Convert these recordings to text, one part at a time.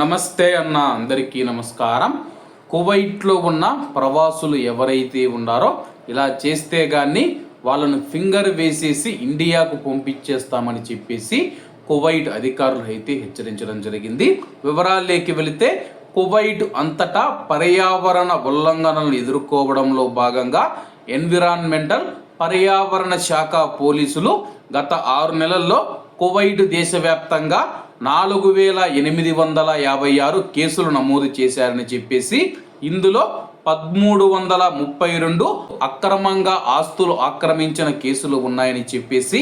నమస్తే అన్న అందరికీ నమస్కారం. కువైట్లో ఉన్న ప్రవాసులు ఎవరైతే ఉన్నారో ఇలా చేస్తే కానీ వాళ్ళను ఫింగర్ వేసేసి ఇండియాకు పంపించేస్తామని చెప్పేసి కువైట్ అధికారులు అయితే హెచ్చరించడం జరిగింది. వివరాల్లోకి వెళితే కువైట్ అంతటా పర్యావరణ ఉల్లంఘనలను ఎదుర్కోవడంలో భాగంగా ఎన్విరాన్మెంటల్ పర్యావరణ శాఖ పోలీసులు గత ఆరు నెలల్లో కువైట్ దేశవ్యాప్తంగా నాలుగు వేల ఎనిమిది వందల యాభై ఆరు కేసులు నమోదు చేశారని చెప్పేసి ఇందులో పదమూడు వందల ముప్పై రెండు అక్రమంగా ఆస్తులు ఆక్రమించిన కేసులు ఉన్నాయని చెప్పేసి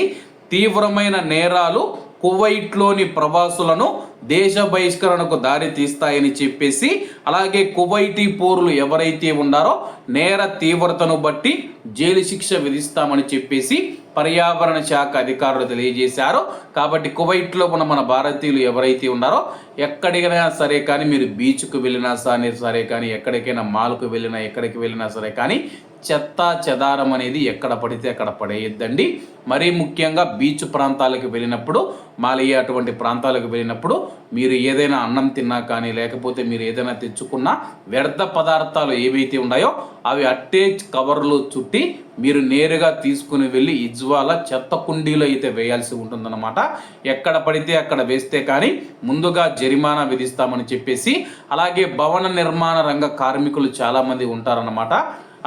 తీవ్రమైన నేరాలు కువైట్లోని ప్రవాసులను దేశ బహిష్కరణకు దారి తీస్తాయని చెప్పేసి అలాగే కువైటీ పౌరులు ఎవరైతే ఉన్నారో నేర తీవ్రతను బట్టి జైలు శిక్ష విధిస్తామని చెప్పేసి పర్యావరణ శాఖ అధికారులు తెలియజేశారు. కాబట్టి కువైట్లో ఉన్న మన భారతీయులు ఎవరైతే ఉన్నారో ఎక్కడికైనా సరే కానీ మీరు బీచ్కు వెళ్ళినా సరే సరే కానీ ఎక్కడికైనా మాల్కు వెళ్ళినా ఎక్కడికి వెళ్ళినా సరే కానీ చెత్త చెదారం అనేది ఎక్కడ పడితే అక్కడ పడేయద్దండి. మరీ ముఖ్యంగా బీచ్ ప్రాంతాలకు వెళ్ళినప్పుడు మాలయ్య అటువంటి ప్రాంతాలకు వెళ్ళినప్పుడు మీరు ఏదైనా అన్నం తిన్నా కానీ లేకపోతే మీరు ఏదైనా తెచ్చుకున్నా వ్యర్థ పదార్థాలు ఏవైతే ఉన్నాయో అవి అట్టే కవర్లు చుట్టి మీరు నేరుగా తీసుకుని వెళ్ళి ఇజ్వాల చెత్త కుండీలో అయితే వేయాల్సి ఉంటుందన్నమాట. ఎక్కడ పడితే అక్కడ వేస్తే కానీ ముందుగా జరిమానా విధిస్తామని చెప్పేసి అలాగే భవన నిర్మాణ రంగ కార్మికులు చాలామంది ఉంటారన్నమాట.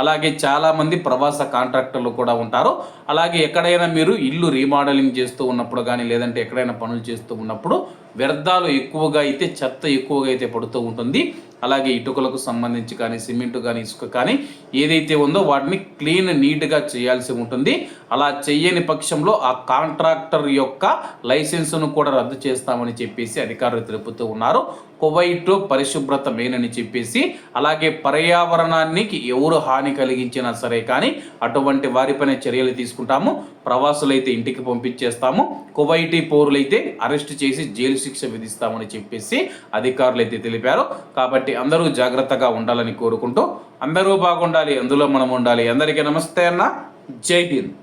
అలాగే చాలామంది ప్రవాస కాంట్రాక్టర్లు కూడా ఉంటారు. అలాగే ఎక్కడైనా మీరు ఇల్లు రీమోడలింగ్ చేస్తూ ఉన్నప్పుడు కానీ లేదంటే ఎక్కడైనా పనులు చేస్తూ ఉన్నప్పుడు వ్యర్థాలు ఎక్కువగా అయితే చెత్త ఎక్కువగా అయితే పడుతూ ఉంటుంది. అలాగే ఇటుకలకు సంబంధించి కానీ సిమెంట్ కానీ ఇసుక కానీ ఏదైతే ఉందో వాటిని క్లీన్ నీట్గా చేయాల్సి ఉంటుంది. అలా చేయని పక్షంలో ఆ కాంట్రాక్టర్ యొక్క లైసెన్సును కూడా రద్దు చేస్తామని చెప్పేసి అధికారులు తెలుపుతూ ఉన్నారు. కువైట్ పరిశుభ్రత మెయిన్ అని చెప్పేసి అలాగే పర్యావరణానికి ఎవరు హాని కలిగించినా సరే కానీ అటువంటి వారిపైన చర్యలు తీసుకుంటాము. ప్రవాసులైతే ఇంటికి పంపించేస్తాము. కువైటీ పౌరులైతే అరెస్ట్ చేసి జైలు శిక్ష విధిస్తామని చెప్పేసి అధికారులు అయితే తెలిపారు. కాబట్టి అందరూ జాగ్రత్తగా ఉండాలని కోరుకుంటూ అందరూ బాగుండాలి అందులో మనం ఉండాలి. అందరికీ నమస్తే అన్న. జై హింద్.